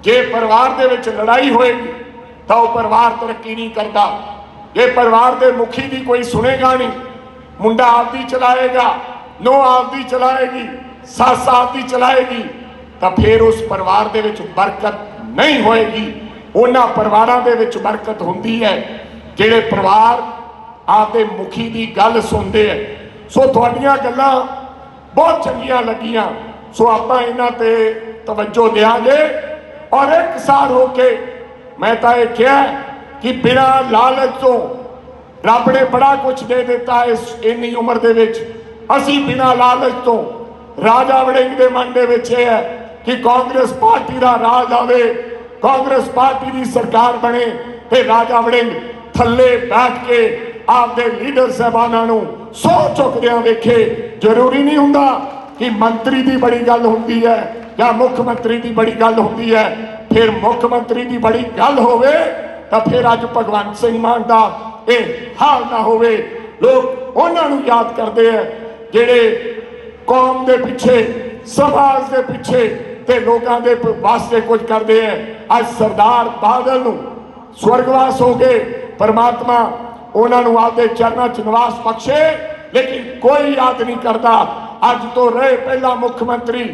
ਜੇ ਪਰਿਵਾਰ ਦੇ ਵਿੱਚ ਲੜਾਈ ਹੋਏਗੀ, ਤਾਂ ਉਹ ਪਰਿਵਾਰ ਤਰੱਕੀ ਨਹੀਂ ਕਰਦਾ। ਜੇ ਪਰਿਵਾਰ ਦੇ ਮੁਖੀ ਦੀ ਕੋਈ ਸੁਣੇਗਾ ਨਹੀਂ, ਮੁੰਡਾ ਆਪਦੀ ਚਲਾਏਗਾ ਨੋ ਆਪਦੀ ਚਲਾਏਗੀ, ਸੱਸ ਆਪਦੀ ਚਲਾਏਗੀ ਤਾਂ ਫਿਰ ਉਸ ਪਰਿਵਾਰ ਦੇ ਵਿੱਚ ਬਰਕਤ ਨਹੀਂ ਹੋਏਗੀ। ਉਹਨਾਂ ਪਰਿਵਾਰਾਂ ਦੇ ਵਿੱਚ ਬਰਕਤ ਹੁੰਦੀ ਹੈ, ਜਿਹੜੇ ਪਰਿਵਾਰ ਆਪਦੇ ਮੁਖੀ ਦੀ ਗੱਲ ਸੁਣਦੇ ਐ ਸੋ ਤੁਹਾਡੀਆਂ ਗੱਲਾਂ ਬਹੁਤ ਚੰਗੀਆਂ ਲੱਗੀਆਂ। ਸੋ ਆਪਾਂ ਇਹਨਾਂ ਤੇ ਤਵੱਜੋ ਦੇਾਂਗੇ ਔਰ ਇੱਕ ਸਾਰ ਹੋ ਕੇ ਮੈਂ ਤਾਂ ਇਹ ਕਿਹਾ ਕਿ ਬਿਨਾਂ ਲਾਲਚ ਤੋਂ ਰੱਬ ਨੇ ਬੜਾ ਕੁਝ ਦੇ ਦਿੱਤਾ ਇਸ ਇੰਨੀ ਉਮਰ ਦੇ ਵਿੱਚ। ਅਸੀਂ ਬਿਨਾਂ ਲਾਲਚ ਤੋਂ ਰਾਜਾ ਵੜਿੰਗ ਦੇ ਮਨ ਦੇ ਵਿੱਚ ਇਹ ਹੈ ਕਿ ਕਾਂਗਰਸ ਪਾਰਟੀ ਦਾ ਰਾਜ ਆਵੇ, ਕਾਂਗਰਸ ਪਾਰਟੀ ਦੀ ਸਰਕਾਰ ਬਣੇ ਤੇ ਰਾਜਾ ਵੜਿੰਗ ਥੱਲੇ ਬੈਠ ਕੇ ਆਪਦੇ ਲੀਡਰ ਸਹਿਬਾਨਾਂ ਨੂੰ ਸੌ ਚੁੱਕਦਿਆਂ ਵੇਖੇ। ਜ਼ਰੂਰੀ ਨਹੀਂ ਹੁੰਦਾ ਕਿ ਮੰਤਰੀ ਦੀ ਬੜੀ ਗੱਲ ਹੁੰਦੀ ਹੈ ਜਾਂ ਮੁੱਖ ਮੰਤਰੀ ਦੀ ਬੜੀ ਗੱਲ ਹੁੰਦੀ ਹੈ। ਫਿਰ ਮੁੱਖ ਮੰਤਰੀ ਦੀ ਬੜੀ ਗੱਲ ਹੋਵੇ ਤਾਂ ਫਿਰ ਅੱਜ ਭਗਵੰਤ ਸਿੰਘ ਮਾਨ ਦਾ ਇਹ ਹਾਲ ਨਾ ਹੋਵੇ। ਲੋਕ ਉਹਨਾਂ ਨੂੰ ਯਾਦ ਕਰਦੇ ਆ ਜਿਹੜੇ ਕੌਮ ਦੇ ਪਿੱਛੇ, ਸਮਾਜ ਦੇ ਪਿੱਛੇ ਤੇ ਲੋਕਾਂ ਦੇ ਵਾਸਤੇ ਕੁਝ ਕਰਦੇ ਆ ਅੱਜ ਸਰਦਾਰ ਬਾਦਲ ਨੂੰ ਸਵਰਗਵਾਸ ਹੋ ਕੇ ਪਰਮਾਤਮਾ ਉਹਨਾਂ ਨੂੰ ਆਪਦੇ ਚਰਨਾਂ 'ਚ ਨਿਵਾਸ ਬਖਸ਼ੇ, ਲੇਕਿਨ ਕੋਈ ਯਾਦ ਨਹੀਂ ਕਰਦਾ। ਅੱਜ ਤੋਂ ਰਹੇ ਪਹਿਲਾ ਮੁੱਖ ਮੰਤਰੀ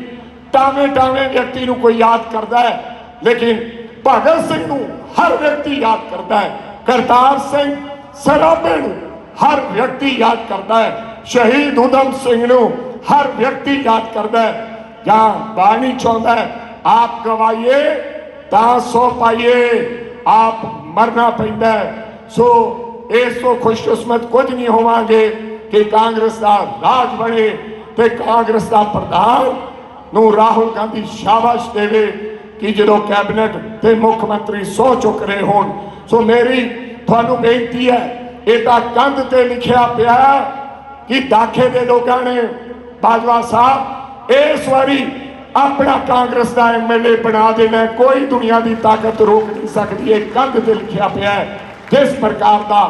ਟਾਵੇਂ ਟਾਵੇਂ ਵਿਅਕਤੀ ਨੂੰ ਕੋਈ ਯਾਦ ਕਰਦਾ ਹੈ ਲੇਕਿਨ ਭਗਤ ਸਿੰਘ ਨੂੰ ਹਰ ਵਿਅਕਤੀ ਯਾਦ ਕਰਦਾ ਹੈ ਕਰਤਾਰ ਸਿੰਘ ਸਰਾਭੇ ਨੂੰ ਹਰ ਵਿਅਕਤੀ ਯਾਦ ਕਰਦਾ ਹੈ ਸ਼ਹੀਦ ਊਧਮ ਸਿੰਘ ਨੂੰ ਹਰ ਵਿਅਕਤੀ ਯਾਦ ਕਰਦਾ ਹੈ ਜਾਂ ਬਾਣੀ ਚਾਹੁੰਦਾ ਆਪ ਗਵਾਈਏ ਤਾਂ ਸੋ ਪਾਈਏ, ਆਪ ਮਰਨਾ ਪੈਂਦਾ ਸੋ ਇਸ ਤੋਂ ਖੁਸ਼ਕਿਸਮਤ ਕੁਝ ਨਹੀਂ ਹੋਵਾਂਗੇ ਕਿ ਕਾਂਗਰਸ ਦਾ ਰਾਜ ਬਣੇ ਤੇ ਕਾਂਗਰਸ ਦਾ ਪ੍ਰਧਾਨ ਨੂੰ ਰਾਹੁਲ ਗਾਂਧੀ ਸ਼ਾਬਾਸ਼ ਦੇਵੇ ਕਿ ਜਦੋਂ ਕੈਬਨਿਟ ਤੇ ਮੁੱਖ ਮੰਤਰੀ ਸੋ ਚੁੱਕ ਰਹੇ ਹੋਣ। ਸੋ ਮੇਰੀ ਤੁਹਾਨੂੰ ਬੇਨਤੀ ਹੈ, ਇਹ ਤਾਂ ਕੰਧ ਤੇ ਲਿਖਿਆ ਪਿਆ ਕਿ ਦਾਖੇ ਦੇ ਲੋਕਾਂ ਨੇ ਬਾਜਵਾ ਸਾਹਿਬ ਇਸ ਵਾਰੀ ਆਪਣਾ ਕਾਂਗਰਸ ਦਾ ਐਮਐਲਏ ਬਣਾ ਦੇਣਾ ਕੋਈ ਦੁਨੀਆ ਦੀ ਤਾਕਤ ਰੋਕ ਨਹੀਂ ਸਕਦੀ। ਇਹ ਕੰਧ ਤੇ ਲਿਖਿਆ ਪਿਆ ਹੈ। ਜਿਸ ਪ੍ਰਕਾਰ ਦਾ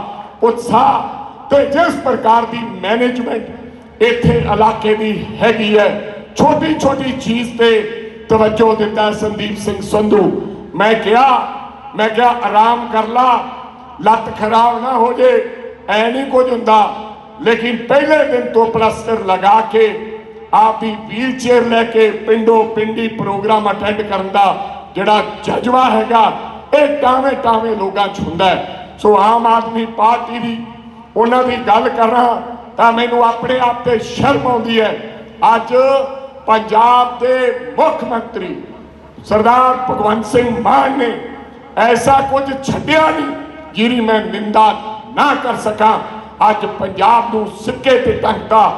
ਉਤਸ਼ਾਹ ਤੇ ਜਿਸ ਪ੍ਰਕਾਰ ਦੀ ਮੈਨੇਜਮੈਂਟ ਇੱਥੇ ਇਲਾਕੇ ਦੀ ਹੈਗੀ ਹੈ ਛੋਟੀ ਛੋਟੀ ਚੀਜ਼ ਤੇ ਤਵੱਜੋ ਦਿੱਤਾ ਸੰਦੀਪ ਸਿੰਘ ਸੰਧੂ। ਮੈਂ ਕਿਹਾ ਮੈਂ ਕਿਹਾ, ਆਰਾਮ ਕਰ ਲਾ, ਲੱਤ ਖਰਾਬ ਨਾ ਹੋ ਜੇ, ਐ ਨਹੀਂ ਕੁਝ ਹੁੰਦਾ। ਲੇਕਿਨ ਪਹਿਲੇ ਦਿਨ ਤੋਂ ਪਲਸਟਰ ਲਗਾ ਕੇ ਆਪ ਦੀ ਵੀਲ ਚੇਅਰ ਲੈ ਕੇ ਪਿੰਡੋ ਪਿੰਡੀ ਪ੍ਰੋਗਰਾਮ ਅਟੈਂਡ ਕਰਨ ਦਾ ਜਿਹੜਾ ਜਜ਼ਬਾ ਹੈਗਾ, ਇਹ ਟਾਵੇਂ ਟਾਵੇਂ ਲੋਕਾਂ 'ਚ ਹੁੰਦਾ ਸੋ ਆਮ ਆਦਮੀ ਪਾਰਟੀ ਦੀ ਉਹਨਾਂ ਦੀ ਗੱਲ ਕਰਾਂ ਤਾਂ ਮੈਨੂੰ ਆਪਣੇ ਆਪ ਤੇ ਸ਼ਰਮ ਆਉਂਦੀ ਹੈ। ਅੱਜ ਪੰਜਾਬ ਦੇ ਮੁੱਖ ਮੰਤਰੀ ਸਰਦਾਰ ਭਗਵੰਤ ਸਿੰਘ ਮਾਨ ਨੇ ਐਸਾ ਕੁਝ ਛੱਡਿਆ ਨਹੀਂ ਜਿਹਦੀ ਮੈਂ ਨਿੰਦਾ ਨਾ ਕਰ ਸਕਾਂ। ਅੱਜ ਪੰਜਾਬ ਨੂੰ ਸਿੱਕੇ ਤੇ ਟੰਗਦਾ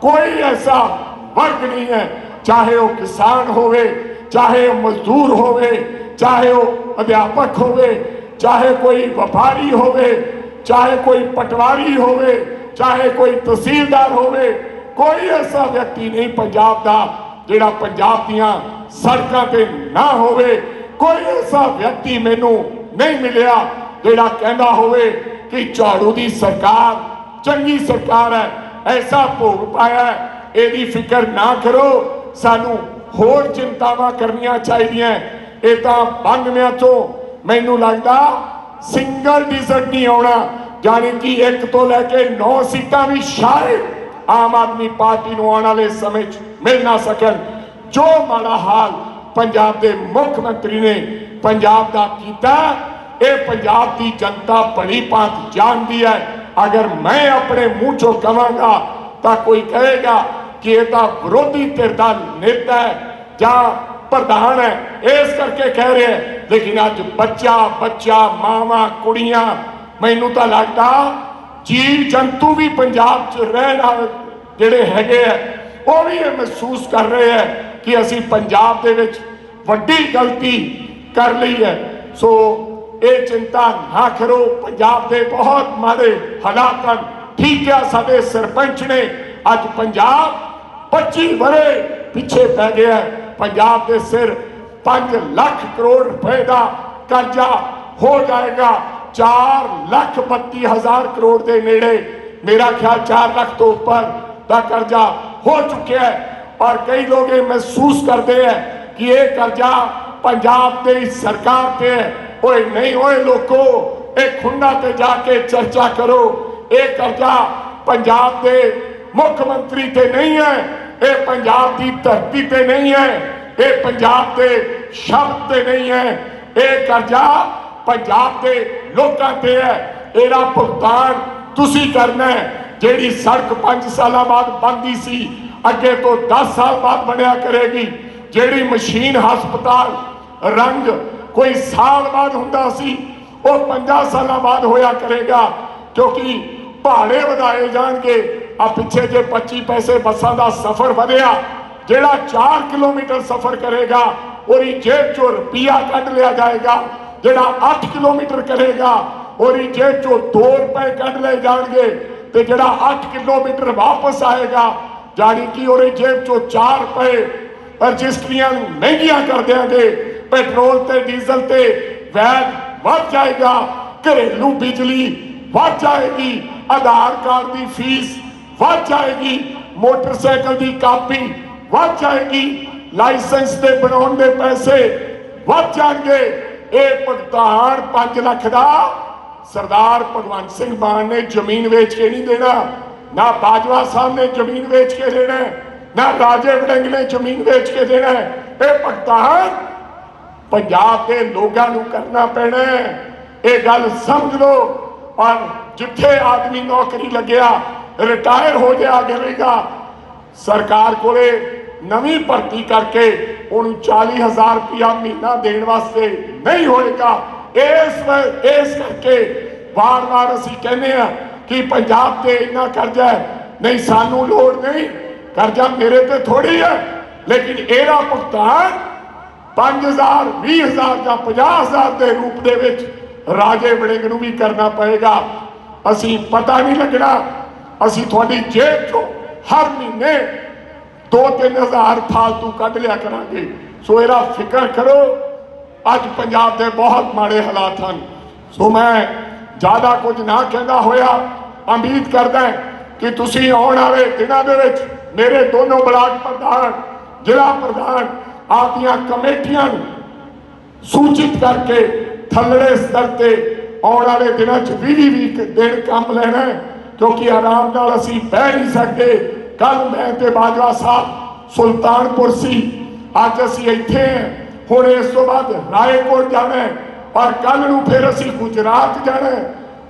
ਕੋਈ ਐਸਾ ਵਰਗ ਨਹੀਂ ਹੈ। ਚਾਹੇ ਉਹ ਕਿਸਾਨ ਹੋਵੇ, ਚਾਹੇ ਉਹ ਮਜ਼ਦੂਰ ਹੋਵੇ, ਚਾਹੇ ਉਹ ਅਧਿਆਪਕ ਹੋਵੇ, ਚਾਹੇ ਕੋਈ ਵਪਾਰੀ ਹੋਵੇ, ਚਾਹੇ ਕੋਈ ਪਟਵਾਰੀ ਹੋਵੇ, ਚਾਹੇ ਕੋਈ ਤਹਿਸੀਲਦਾਰ ਹੋਵੇ, ਕੋਈ ਐਸਾ ਵਿਅਕਤੀ ਨਹੀਂ ਪੰਜਾਬ ਦਾ ਜਿਹੜਾ ਪੰਜਾਬ ਦੀਆਂ ਸੜਕਾਂ ਤੇ ਨਾ ਹੋਵੇ। ਕੋਈ ਐਸਾ ਵਿਅਕਤੀ ਮੈਨੂੰ ਨਹੀਂ ਮਿਲਿਆ ਜਿਹੜਾ ਕਹਿੰਦਾ ਹੋਵੇ ਕਿ ਝਾੜੂ ਦੀ ਸਰਕਾਰ ਚੰਗੀ ਸਰਕਾਰ ਹੈ, ਐਸਾ ਭੋਗ ਪਾਇਆ ਇਹਦੀ ਫਿਕਰ ਨਾ ਕਰੋ। ਸਾਨੂੰ ਹੋਰ ਚਿੰਤਾਵਾਂ ਕਰਨੀਆਂ ਚਾਹੀਦੀਆਂ। ਇਹ ਤਾਂ ਬੰਗਮਿਆਂ ਤੋਂ ਮੈਨੂੰ ਲੱਗਦਾ ਸਿੰਗਲ ਡਿਜ਼ਰਟ ਨਹੀਂ ਆਉਣਾ। ਜਾਣੀ ਕਿ ਇੱਕ ਤੋਂ ਲੈ ਕੇ 9 ਸੀਟਾਂ ਵੀ ਸ਼ਾਇਦ ਆਮ ਆਦਮੀ ਪਾਰਟੀ ਨੂੰ ਆਉਣ ਵਾਲੇ ਸਮੇਂ 'ਚ ਮਿਲ ਨਾ ਸਕਣ। ਜੋ ਮਾੜਾ ਹਾਲ ਪੰਜਾਬ ਦੇ ਮੁੱਖ ਮੰਤਰੀ ਨੇ ਪੰਜਾਬ ਦਾ ਕੀਤਾ, ਇਹ ਪੰਜਾਬ ਦੀ ਜਨਤਾ ਭਲੀ ਭਾਂਤ ਜਾਣਦੀ ਹੈ। ਅਗਰ ਮੈਂ ਆਪਣੇ ਮੂੰਹ ਚੋਂ ਕਵਾਂਗਾ ਤਾਂ ਕੋਈ ਕਹੇਗਾ ਕਿ ਇਹ ਤਾਂ ਵਿਰੋਧੀ ਧਿਰ ਦਾ ਨੇਤਾ ਹੈ ਜਾਂ ਪ੍ਰਧਾਨ ਹੈ, ਇਸ ਕਰਕੇ ਕਹਿ ਰਿਹਾ ਲੇਕਿਨ ਅੱਜ ਬੱਚਾ ਬੱਚਾ, ਮਾਵਾਂ, ਕੁੜੀਆਂ, ਮੈਨੂੰ ਤਾਂ ਲੱਗਦਾ ਜੀਵ ਜੰਤੂ ਵੀ ਪੰਜਾਬ 'ਚ ਰਹਿਣ ਵਾਲੇ ਜਿਹੜੇ ਹੈਗੇ ਆ, ਉਹ ਵੀ ਇਹ ਮਹਿਸੂਸ ਕਰ ਰਹੇ ਆ ਕਿ ਅਸੀਂ ਪੰਜਾਬ ਦੇ ਵਿੱਚ ਵੱਡੀ ਗਲਤੀ ਕਰ ਲਈ ਹੈ। ਸੋ ਇਹ ਚਿੰਤਾ ਨਾ ਕਰੋ, ਪੰਜਾਬ ਦੇ ਬਹੁਤ ਮਾੜੇ ਹਾਲਾਤ ਹਨ ਠੀਕ ਹੈ ਸਾਡੇ ਸਰਪੰਚ ਨੇ ਅੱਜ ਪੰਜਾਬ 25 ਵਰੇ ਪਿੱਛੇ ਪੈ ਗਿਆ ਪੰਜਾਬ ਦੇ ਸਿਰ 5 ਲੱਖ ਕਰੋੜ ਰੁਪਏ ਦਾ ਕਰਜ਼ਾ ਹੋ ਜਾਏਗਾ। 4 ਲੱਖ 32 ਹਜ਼ਾਰ ਕਰੋੜ ਦੇ ਨੇੜੇ ਮੇਰਾ ਖਿਆਲ 4 ਲੱਖ ਤੋਂ ਉੱਪਰ ਦਾ ਕਰਜ਼ਾ ਹੋ ਚੁੱਕਿਆ ਹੈ। ਔਰ ਕਈ ਲੋਕ ਇਹ ਮਹਿਸੂਸ ਕਰਦੇ ਹੈ ਕਿ ਇਹ ਕਰਜ਼ਾ ਪੰਜਾਬ ਦੀ ਸਰਕਾਰ ਤੇ ਹੈ। ਓਏ ਨਹੀਂ, ਓਏ ਲੋਕੋ, ਇਹ ਖੁੰਡਾ ਤੇ ਜਾ ਕੇ ਚਰਚਾ ਕਰੋ। ਇਹ ਕਰਜ਼ਾ ਪੰਜਾਬ ਦੇ ਮੁੱਖ ਮੰਤਰੀ ਤੇ ਨਹੀਂ ਹੈ, ਇਹ ਪੰਜਾਬ ਦੀ ਧਰਤੀ ਤੇ ਨਹੀਂ ਹੈ, ਇਹ ਪੰਜਾਬ ਦੇ ਸ਼ਬਦ ਤੇ ਨਹੀਂ ਹੈ। ਇਹ ਕਰਜ਼ਾ ਪੰਜਾਬ ਦੇ ਲੋਕਾਂ ਤੇ ਹੈ। ਇਹਦਾ ਭੁਗਤਾਨ ਤੁਸੀਂ ਕਰਨਾ ਹੈ। ਜਿਹੜੀ ਸੜਕ 5 ਸਾਲਾਂ ਬਾਅਦ ਬਣਦੀ ਸੀ, ਅੱਗੇ ਤੋਂ 10 ਸਾਲ ਬਾਅਦ ਬਣਿਆ ਕਰੇਗੀ। ਜਿਹੜੀ ਮਸ਼ੀਨ ਹਸਪਤਾਲ, ਰੰਗ ਕੋਈ ਸਾਲ ਬਾਅਦ ਹੁੰਦਾ ਸੀ, ਉਹ 5 ਸਾਲਾਂ ਬਾਅਦ ਹੋਇਆ ਕਰੇਗਾ। ਕਿਉਂਕਿ ਭਾੜੇ ਵਧਾਏ ਜਾਣਗੇ। ਆ ਪਿੱਛੇ ਜੇ 25 ਪੈਸੇ ਬੱਸਾਂ ਦਾ ਸਫ਼ਰ ਵਧਿਆ, ਜਿਹੜਾ 4 ਕਿਲੋਮੀਟਰ ਸਫ਼ਰ ਕਰੇਗਾ, ਉਹਦੀ ਜੇਬ ਚੋਂ ਰੁਪਿਆ ਕੱਢ ਲਿਆ ਜਾਏਗਾ। ਜਿਹੜਾ 8 ਕਿਲੋਮੀਟਰ ਕਰੇਗਾ, ਉਹਦੀ ਜੇਬ ਚੋਂ 2 ਰੁਪਏ ਕੱਢ ਲਏ ਜਾਣਗੇ ਤੇ ਜਿਹੜਾ 8 ਕਿਲੋਮੀਟਰ ਵਾਪਸ ਆਏਗਾ ਜਾਣੀ ਕਿ ਉਹਦੀ ਜੇਬ ਚੋਂ 4 ਰੁਪਏ। ਰਜਿਸਟਰੀਆਂ ਮਹਿੰਗੀਆਂ ਕਰ ਦਿਆਂਗੇ, ਪੈਟਰੋਲ ਤੇ, ਡੀਜ਼ਲ ਤੇ ਵੈਟ ਵੱਧ ਜਾਏਗਾ, ਘਰੇਲੂ ਬਿਜਲੀ ਵੱਧ ਜਾਏਗੀ ਆਧਾਰ ਕਾਰਡ ਦੀ ਫੀਸ ਵੱਧ ਜਾਏਗੀ, ਮੋਟਰਸਾਈਕਲ ਦੀ ਕਾਪੀ ਵੱਧ ਜਾਏਗੀ, ਲਾਇਸੈਂਸ ਤੇ ਬਣਾਉਣ ਦੇ ਪੈਸੇ ਵੱਧ ਜਾਣਗੇ। ਇਹ ਭੁਗਤਾਨ 5 ਲੱਖ ਦਾ ਸਰਦਾਰ ਭਗਵੰਤ ਸਿੰਘ ਮਾਨ ਨੇ ਜ਼ਮੀਨ ਵੇਚ ਕੇ ਨਹੀਂ ਦੇਣਾ। ਨਾ ਬਾਜਵਾ ਸਾਹਿਬ ਨੇ ਜ਼ਮੀਨ ਵੇਚ ਕੇ ਦੇਣਾ, ਨਾ ਰਾਜੇ ਵੜਿੰਗ ਨੇ ਜ਼ਮੀਨ ਵੇਚ ਕੇ ਦੇਣਾ। ਇਹ ਭੁਗਤਾਨ ਪੰਜਾਬ ਦੇ ਲੋਕਾਂ ਨੂੰ ਕਰਨਾ ਪੈਣਾ ਇਹ ਗੱਲ ਸਮਝ ਲਓ। ਔਰ ਜਿੱਥੇ ਆਦਮੀ ਨੌਕਰੀ ਲੱਗਿਆ, ਰਿਟਾਇਰ ਹੋ ਜਾ ਕਰੇਗਾ ਸਰਕਾਰ ਕੋਲੇ ਨਵੀਂ ਭਰਤੀ ਕਰਕੇ ਉਹਨੂੰ 40000 ਰੁਪਇਆ ਮਹੀਨਾ ਦੇਣ ਵਾਸਤੇ ਨਹੀਂ ਹੋਏਗਾ। ਇਸ ਇਸ ਕਰਕੇ ਵਾਰ-ਵਾਰ ਅਸੀਂ ਕਹਿੰਦੇ ਆ ਕਿ ਪੰਜਾਬ ਤੇ ਇੰਨਾ ਕਰਜ਼ਾ ਹੈ, ਨਹੀਂ ਸਾਨੂੰ ਲੋੜ ਨਹੀਂ, ਕਰਜ਼ਾ ਮੇਰੇ ਤੇ ਥੋੜੀ ਹੈ, ਲੇਕਿਨ ਇਹਦਾ ਭੁਗਤਾਨ 5000 20000 ਜਾਂ 50000 ਦੇ ਰੂਪ ਦੇ ਵਿੱਚ ਰਾਜੇ ਵੜਿੰਗ ਨੂੰ ਵੀ ਕਰਨਾ ਪਏਗਾ ਅਸੀਂ ਪਤਾ ਨਹੀਂ ਲੱਗਣਾ ਅਸੀਂ ਤੁਹਾਡੀ ਜੇਬ ਚੋਂ ਹਰ ਮਹੀਨੇ 2-3000 ਫਾਲਤੂ ਕੱਢ ਲਿਆ ਕਰਾਂਗੇ ਸੋ ਇਹਦਾ ਫਿਕਰ ਕਰੋ ਅੱਜ ਪੰਜਾਬ ਦੇ ਬਹੁਤ ਮਾੜੇ ਹਾਲਾਤ ਹਨ ਸੋ ਮੈਂ ਜ਼ਿਆਦਾ ਕੁਝ ਨਾ ਕਹਿੰਦਾ ਹੋਇਆ ਉਮੀਦ ਕਰਦਾ ਹਾਂ ਕਿ ਤੁਸੀਂ ਆਉਣ ਵਾਲੇ ਦਿਨਾਂ ਦੇ ਵਿੱਚ ਮੇਰੇ ਦੋਨੋਂ ਬਲਾਕ ਪ੍ਰਧਾਨ ਜ਼ਿਲ੍ਹਾ ਪ੍ਰਧਾਨ ਆਪਦੀਆਂ ਕਮੇਟੀਆਂ ਨੂੰ ਸੂਚਿਤ ਕਰਕੇ ਥੱਲੜੇ ਸਤਰ ਤੇ ਆਉਣ ਵਾਲੇ ਦਿਨਾਂ 'ਚ 20 20 ਦਿਨ ਕੰਮ ਲੈਣਾ ਕਿਉਂਕਿ ਆਰਾਮ ਨਾਲ ਅਸੀਂ ਬਹਿ ਨਹੀਂ ਸਕਦੇ। ਕੱਲ ਮੈਂ ਤੇ ਬਾਜਵਾ ਸਾਹਿਬ ਸੁਲਤਾਨਪੁਰ ਸੀ। ਅੱਜ ਅਸੀਂ ਇੱਥੇ ਹਾਂ। ਹੁਣ ਇਸ ਤੋਂ ਬਾਅਦ ਰਾਏਕੋਟ ਜਾਣਾ ਔਰ ਕੱਲ ਨੂੰ ਫਿਰ ਅਸੀਂ ਗੁਜਰਾਤ ਜਾਣਾ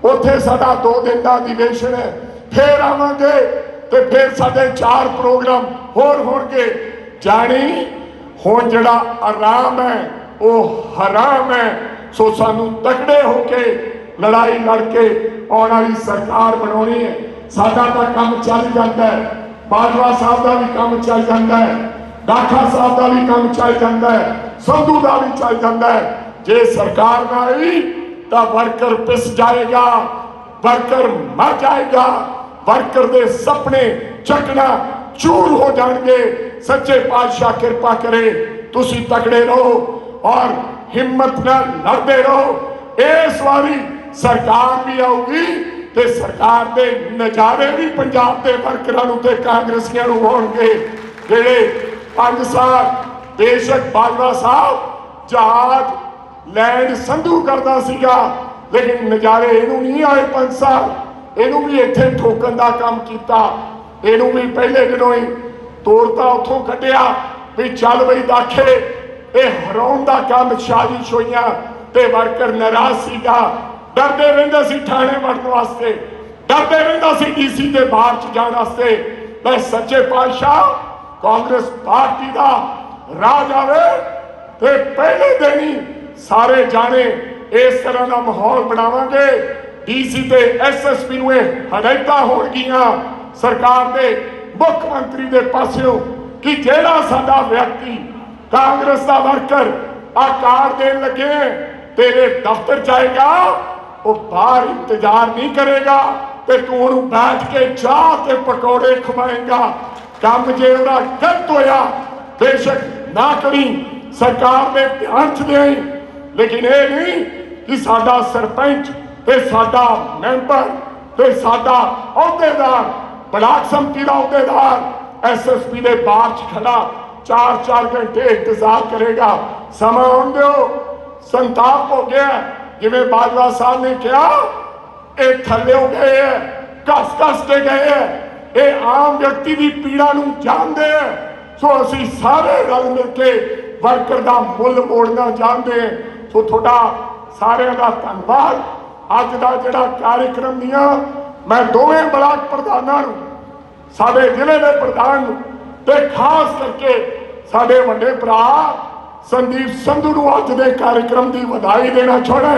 ਉੱਥੇ ਸਾਡਾ 2 ਦਿਨ ਦਾ ਅਧਿਵੇਸ਼ਨ ਹੈ। ਫਿਰ ਆਵਾਂਗੇ ਤੇ ਫਿਰ ਸਾਡੇ ਚਾਰ ਪ੍ਰੋਗਰਾਮ ਹੋਰ ਹੋਣਗੇ। ਜਾਣੀ ਹੁਣ ਜਿਹੜਾ ਆਰਾਮ ਹੈ, ਉਹ ਹਰਾਮ ਹੈ। ਸੋ ਸਾਨੂੰ ਤਕੜੇ ਹੋ ਕੇ ਲੜਾਈ ਲੜ ਕੇ ਆਉਣ ਵਾਲੀ ਸਰਕਾਰ ਬਣਾਉਣੀ ਹੈ। ਸਾਡਾ ਤਾਂ ਕੰਮ ਚੱਲ ਜਾਂਦਾ ਹੈ। ਬਾਜਵਾ ਸਾਹਿਬ ਦਾ ਵੀ ਕੰਮ ਚੱਲ ਜਾਂਦਾ ਹੈ। ਦਾਖਾ ਸਾਹਿਬ ਦਾ ਵੀ ਕੰਮ ਚੱਲ ਜਾਂਦਾ ਹੈ। ਸੰਧੂ ਦਾ ਵੀ ਚੱਲ ਜਾਂਦਾ ਹੈ। ਜੇ ਸਰਕਾਰ ਨਾ ਆਈ ਤਾਂ ਵਰਕਰ ਪਿਸ ਜਾਏਗਾ, ਵਰਕਰ ਮਰ ਜਾਏਗਾ। ਵਰਕਰ ਦੇ ਸੁਪਨੇ ਚੱਕਣਾ ਚੂਰ ਹੋ ਜਾਣਗੇ। ਸੱਚੇ ਪਾਤਸ਼ਾਹ ਕਿਰਪਾ ਕਰੇ। ਤੁਸੀਂ ਤਕੜੇ ਰਹੋ ਔਰ ਹਿੰਮਤ ਨਾਲ ਲੜਦੇ ਰਹੋ। ਇਸ ਵਾਰੀ ਸਰਕਾਰ ਵੀ ਆਊਗੀ ਤੇ ਸਰਕਾਰ ਦੇ ਨਜ਼ਾਰੇ ਵੀ ਪੰਜਾਬ ਦੇ ਵਰਕਰਾਂ ਨੂੰ ਤੇ ਕਾਂਗਰਸੀਆਂ ਨੂੰ ਹੋਣਗੇ। ਜਿਹੜੇ ਪੰਜ ਸਾਲ ਬੇਸ਼ੱਕ ਬਾਜਵਾ ਸਾਹਿਬ ਜਹਾਜ਼ ਲੈਂਡ ਸੰਧੂ ਕਰਦਾ ਸੀਗਾ, ਲੇਕਿਨ ਨਜ਼ਾਰੇ ਇਹਨੂੰ ਨਹੀਂ ਆਏ ਪੰਜ ਸਾਲ। ਇਹਨੂੰ ਵੀ ਇੱਥੇ ਠੋਕਣ ਦਾ ਕੰਮ ਕੀਤਾ। ਇਹਨੂੰ ਵੀ ਪਹਿਲੇ ਦਿਨੋਂ ਹੀ ਤੋੜਤਾ, ਉੱਥੋਂ ਕੱਢਿਆ ਵੀ ਚੱਲ ਬਈ ਦਾਖੇ। ਇਹ ਹਰਾਉਣ ਦਾ ਕੰਮ ਸਾਜ਼ਿਸ਼ ਹੋਈਆਂ ਤੇ ਵਰਕਰ ਨਾਰਾਜ਼ ਸੀਗਾ। ਡਰਦੇ ਰਹਿੰਦੇ ਸੀ ਥਾਣੇ ਵੜਨ ਵਾਸਤੇ। ਡਰਦੇ ਰਹਿੰਦਾ ਸੀ ਡੀਸੀ ਦੇ ਬਾਹਰ ਚ ਜਾਣ ਵਾਸਤੇ। ਮੈਂ ਸੱਚੇ ਪਾਤਸ਼ਾਹ, ਕਾਂਗਰਸ ਪਾਰਟੀ ਦਾ ਰਾਜ ਆਵੇ ਤੇ ਪਹਿਲੇ ਦਿਨ ਹੀ ਸਾਰੇ ਜਾਣੇ ਇਸ ਤਰ੍ਹਾਂ ਦਾ ਮਾਹੌਲ ਬਣਾਵਾਂਗੇ। ਡੀਸੀ ਤੇ ਐਸਐਸਪੀ ਨੂੰ ਇਹ ਹਦਾਇਤਾਂ ਹੋਣਗੀਆਂ। ਸਰਕਾਰ ਦੇ ਮੁੱਖ ਮੰਤਰੀ ਦੇ ਪਾਸਿਓਂ ਕਿ ਜਿਹੜਾ ਸਾਡਾ ਵਿਅਕਤੀ ਕਾਂਗਰਸ ਦਾ ਵਰਕਰ ਆਕਾਰ ਦੇਣ ਲੱਗੇ, ਤੇਰੇ ਦਫ਼ਤਰ ਜਾਏਗਾ, ਉਹ ਬਾਹਰ ਇੰਤਜ਼ਾਰ ਨਹੀਂ ਕਰੇਗਾ ਤੇ ਤੂੰ ਉਹਨੂੰ ਬੈਠ ਕੇ ਚਾਹ ਤੇ ਪਕੌੜੇ ਖਵਾਏਗਾ। ਕੰਮ ਜੇ ਉਹਦਾ ਗਲਤ ਹੋਇਆ, ਬੇਸ਼ੱਕ ਨਾ ਕਰੀ, ਸਰਕਾਰ ਦੇ ਧਿਆਨ ਚ ਦੇ ਲੇਕਿਨ ਇਹ ਨਹੀਂ ਕਿ ਸਾਡਾ ਸਰਪੰਚ ਤੇ ਸਾਡਾ ਮੈਂਬਰ ਤੇ ਸਾਡਾ ਅਹੁਦੇਦਾਰ, ਬਲਾਕ ਸੰਮਤੀ ਦਾ ਅਹੁਦੇਦਾਰ ਐਸਐਸਪੀ ਦੇ ਬਾਹਰ ਚ ਖੜਾ 4-4 ਘੰਟੇ ਇੰਤਜ਼ਾਰ ਕਰੇਗਾ ਸਮਾਂ ਆਉਣ ਦਿਓ ਸੰਤਾਪ ਹੋ ਗਿਆ ਜਿਵੇਂ ਬਾਜਵਾ ਸਾਹਿਬ ਨੇ ਕਿਹਾ ਇਹ ਥੱਲੇ ਹੋ ਗਏ ਹੈ ਘਸ ਘਸ ਕੇ ਗਏ ਹੈ ਇਹ ਆਮ ਵਿਅਕਤੀ ਦੀ ਪੀੜਾ ਨੂੰ ਜਾਣਦੇ ਹੈ ਸੋ ਅਸੀਂ ਸਾਰੇ ਰਲ ਮਿਲ ਕੇ ਵਰਕਰ ਦਾ ਮੁੱਲ ਮੋੜਨਾ ਚਾਹੁੰਦੇ ਹਾਂ ਸੋ ਤੁਹਾਡਾ ਸਾਰਿਆਂ ਦਾ ਧੰਨਵਾਦ ਅੱਜ ਦਾ ਜਿਹੜਾ ਕਾਰਜਕ੍ਰਮ ਦੀਆਂ ਮੈਂ ਦੋਵੇਂ ਬਲਾਕ ਪ੍ਰਧਾਨਾਂ ਨੂੰ ਸਾਡੇ ਜ਼ਿਲ੍ਹੇ ਦੇ ਪ੍ਰਧਾਨ ਨੂੰ ਤੇ ਖਾਸ ਕਰਕੇ ਸਾਡੇ ਵੱਡੇ ਭਰਾ ਸੰਦੀਪ ਸੰਧੂ ਨੂੰ ਅੱਜ ਦੇ ਕਾਰਜਕ੍ਰਮ ਦੀ ਵਧਾਈ ਦੇਣਾ ਚਾਹੁੰਦਾ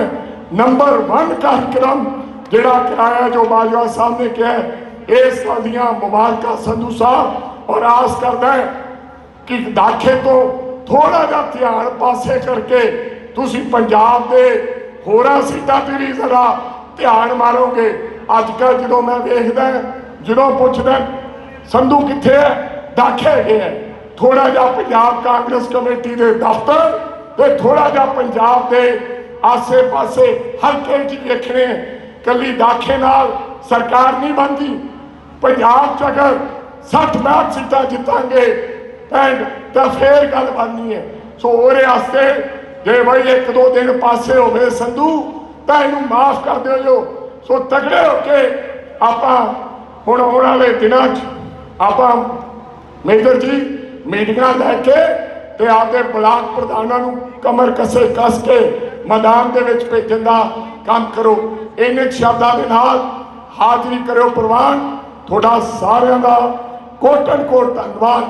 ਨੰਬਰ 1 ਕਾਰਜਕ੍ਰਮ ਜਿਹੜਾ ਕਰਾਇਆ ਜੋ ਬਾਜਵਾ ਸਾਹਿਬ ਨੇ ਕਿਹਾ ਇਸ ਸਾਲ ਦੀਆਂ ਮੁਬਾਰਕਾਂ ਸੰਧੂ ਸਾਹਿਬ ਔਰ ਆਸ ਕਰਦਾ ਕਿ ਦਾਖੇ ਤੋਂ ਥੋੜਾ ਜਿਹਾ ਧਿਆਨ ਪਾਸੇ ਕਰਕੇ ਤੁਸੀਂ ਪੰਜਾਬ ਦੇ ਹੋਰਾਂ ਸੀਟਾਂ ਤੇ ਵੀ ਜ਼ਰਾ ਧਿਆਨ ਮਾਰੋਗੇ। ਅੱਜ ਕੱਲ ਜਦੋਂ ਮੈਂ ਵੇਖਦਾ, ਜਦੋਂ ਪੁੱਛਦਾ, ਸੰਧੂ ਕਿੱਥੇ ਹੈ? ਦਾਖੇ ਗਏ ਹੈ। ਥੋੜਾ ਜਿਹਾ ਪੰਜਾਬ ਕਾਂਗਰਸ ਕਮੇਟੀ ਦੇ ਦਫ਼ਤਰ ਤੇ ਥੋੜਾ ਜਿਹਾ ਪੰਜਾਬ ਦੇ ਆਸੇ-ਪਾਸੇ ਹਲਕੇ 'ਚ ਵੇਖਣੇ, ਕੱਲੀ ਦਾਖੇ ਨਾਲ ਸਰਕਾਰ ਨਹੀਂ ਬਣਦੀ। ਪੰਜਾਬ 'ਚ ਅਗਰ 60 62 ਸੀਟਾਂ ਜਿੱਤਾਂਗੇ ਐਂਡ ਤਾਂ ਫੇਰ ਗੱਲ ਬਣਨੀ ਹੈ। ਸੋ ਉਹਦੇ ਵਾਸਤੇ ਜੇ ਬਈ ਇੱਕ ਦੋ ਦਿਨ ਪਾਸੇ ਹੋਵੇ ਸੰਧੂ, ਤਾਂ ਇਹਨੂੰ ਮਾਫ ਕਰ ਦਿਓ ਜੋ। ਸੋ ਤਗੜੇ ਹੋ ਕੇ ਆਪਾਂ ਹੁਣ ਆਉਣ ਵਾਲੇ ਦਿਨਾਂ 'ਚ ਆਪਾਂ ਮੇਜਰ ਜੀ ਮੀਟਿੰਗਾਂ ਲੈ ਕੇ ਤੇ ਆਪਦੇ ਬਲਾਕ ਪ੍ਰਧਾਨਾਂ ਨੂੰ ਕਮਰ ਕਸੇ ਕੱਸ ਕੇ ਮੈਦਾਨ ਦੇ ਵਿੱਚ ਭੇਜਣ ਦਾ ਕੰਮ ਕਰੋ। ਇਹਨੇ ਸ਼ਬਦਾਂ ਦੇ ਨਾਲ ਹਾਜ਼ਰੀ ਕਰਿਓ ਪ੍ਰਵਾਨ। ਤੁਹਾਡਾ ਸਾਰਿਆਂ ਦਾ ਕੋਟਨ ਕੋਟ ਧੰਨਵਾਦ।